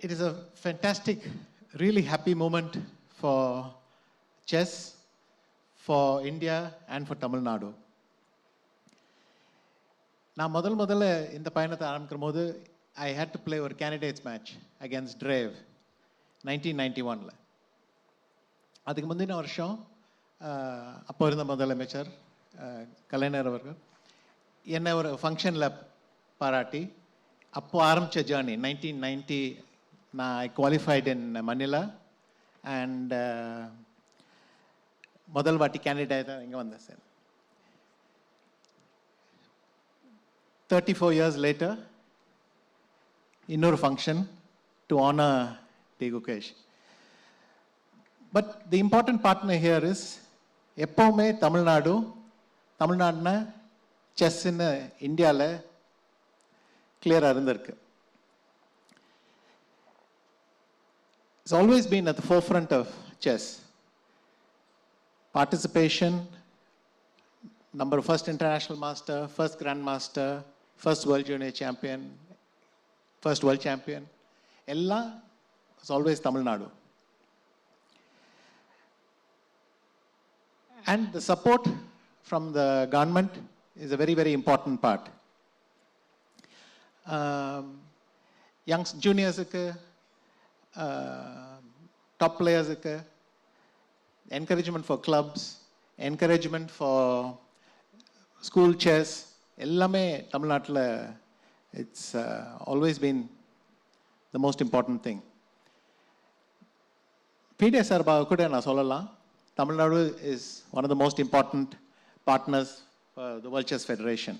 It is a fantastic, really happy moment for chess, for India, and for Tamil Nadu. நான் முதல் முதல்ல இந்த பயணத்தை ஆரம்பிக்கிற போது ஐ ஹேட் டு பிளே ஒரு candidates match against Dreev nineteen ninety ஒனில் அதுக்கு முந்தின வருஷம் அப்போ இருந்த முதலமைச்சர் கலைஞர் அவர்கள் என்னை ஒரு ஃபங்க்ஷனில் பாராட்டி அப்போது ஆரம்பித்த ஜேர்னி நைன்டீன் நைன்டி நான் ஐ குவாலிஃபைட் இன் மணிலா அண்ட் முதல் வாட்டி கேண்டிடேட் தான் இங்கே வந்தேன் sir. Thirty four years later இன்னொரு function to honour D Gukesh but the important partner here is எப்போவுமே தமிழ்நாடு தமிழ்நாடுனா செஸ்ன்னு இந்தியாவில் கிளியராக இருந்திருக்கு. has always been at the forefront of chess. Participation, number first international master, first grandmaster, first world junior champion, first world champion. Ella was always Tamil Nadu. And the support from the government is a very, very important part. Um, young juniors, uh, top பிளேயர்ஸுக்கு encouragement for clubs encouragement for school chess எல்லாமே தமிழ்நாட்டில் it's always been the most important thing BDS சார்பாக கூட நான் சொல்லலாம் Tamil Nadu is one of the most important partners for the world chess federation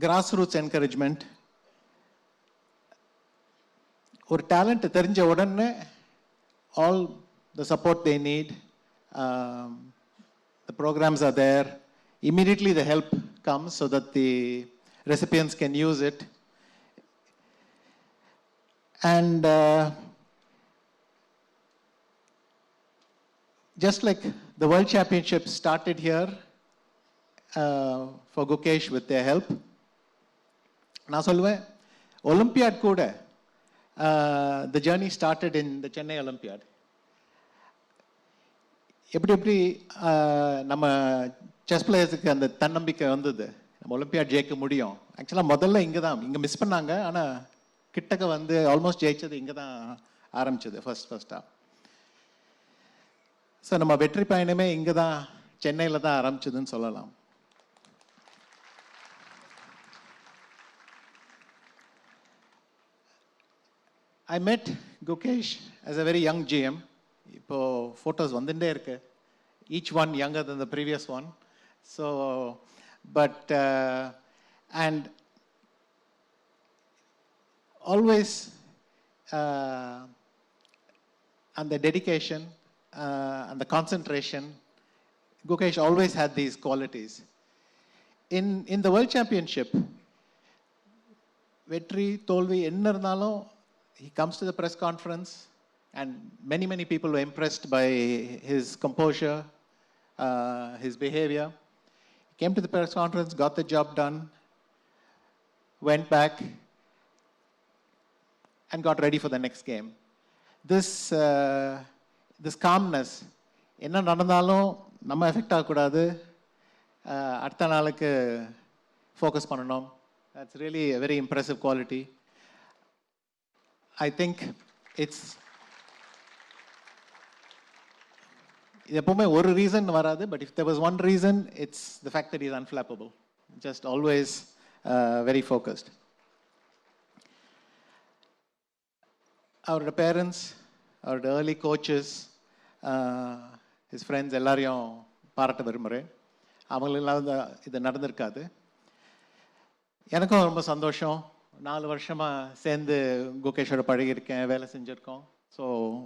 cross roots encouragement ஒரு talent தெரிஞ்ச உடனே all the support they need the programs are there immediately the help comes so that the recipients can use it and uh, just like the world championship started here uh, for Gukesh with their help நான் சொல்லுவேன் olympiad கூட the journey started in the Chennai olympiad எப்படி எப்படி நம்ம chess பிளேயர்ஸுக்கு அந்த தன்னம்பிக்கை வந்தது? நம்ம ஒலிம்பியாட் ஜெயிக்க முடியும். ஆக்சுவலாக முதல்ல இங்கே தான் இங்கே மிஸ் பண்ணாங்க. ஆனால் கிட்டக்க வந்து ஆல்மோஸ்ட் ஜெயிச்சது இங்கே தான் ஆரம்பிச்சது ஃபர்ஸ்ட் ஃபர்ஸ்ட்டாக ஸோ நம்ம வெற்றி பயணமே இங்கே தான் சென்னையில் தான் ஆரம்பிச்சதுன்னு சொல்லலாம். I met Gukesh as a very young GM. இப்போ ஃபோட்டோஸ் வந்துட்டே இருக்கு each one younger than the previous one. So, but, uh, and always uh, and the dedication uh, and the concentration, Gukesh always had these qualities. In, in the World Championship, வெற்றி தோல்வி என்ன இருந்தாலும் he comes to the press conference and many many people were impressed by his composure uh, his behavior he came to the press conference got the job done went back and got ready for the next game this uh, this calmness என்ன நடந்தாலும் நம்ம effect ஆகக்கூடாது அடுத்த நாளுக்கு focus பண்ணணும் that's really very impressive quality I think it's இது எப்பவுமே ஒரு ரீசன் வராது but if there was one reason it's the fact that is unflappable just always very focused அவரோட பேரண்ட்ஸ் அவரோட ஏர்லி கோச்சஸ் ஹிஸ் ஃப்ரெண்ட்ஸ் எல்லாரையும் பாராட்ட விரும்புகிறேன் அவங்களெல்லாம் இது நடந்திருக்காது. எனக்கும் ரொம்ப சந்தோஷம். நாலு வருஷமாக சேர்ந்து குகேஷோட பழகியிருக்கேன் வேலை செஞ்சுருக்கோம். ஸோ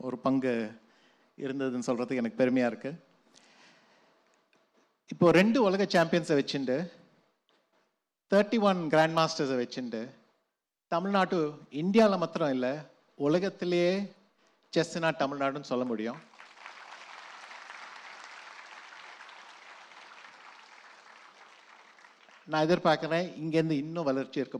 ஒரு பங்கு இருந்ததுன்னு சொல்கிறதுக்கு எனக்கு பெருமையாக இருக்குது இப்போ ரெண்டு உலக சாம்பியன்ஸை வச்சுண்டு தேர்ட்டி ஒன் கிராண்ட் மாஸ்டர்ஸை வச்சுண்டு தமிழ்நாட்டு இந்தியாவில் மாத்திரம் இல்லை உலகத்திலேயே செஸ்னா தமிழ்நாடுன்னு சொல்ல முடியும். நான் எதிர்பார்க்குறேன் இங்கேருந்து இன்னும் வளர்ச்சி இருக்க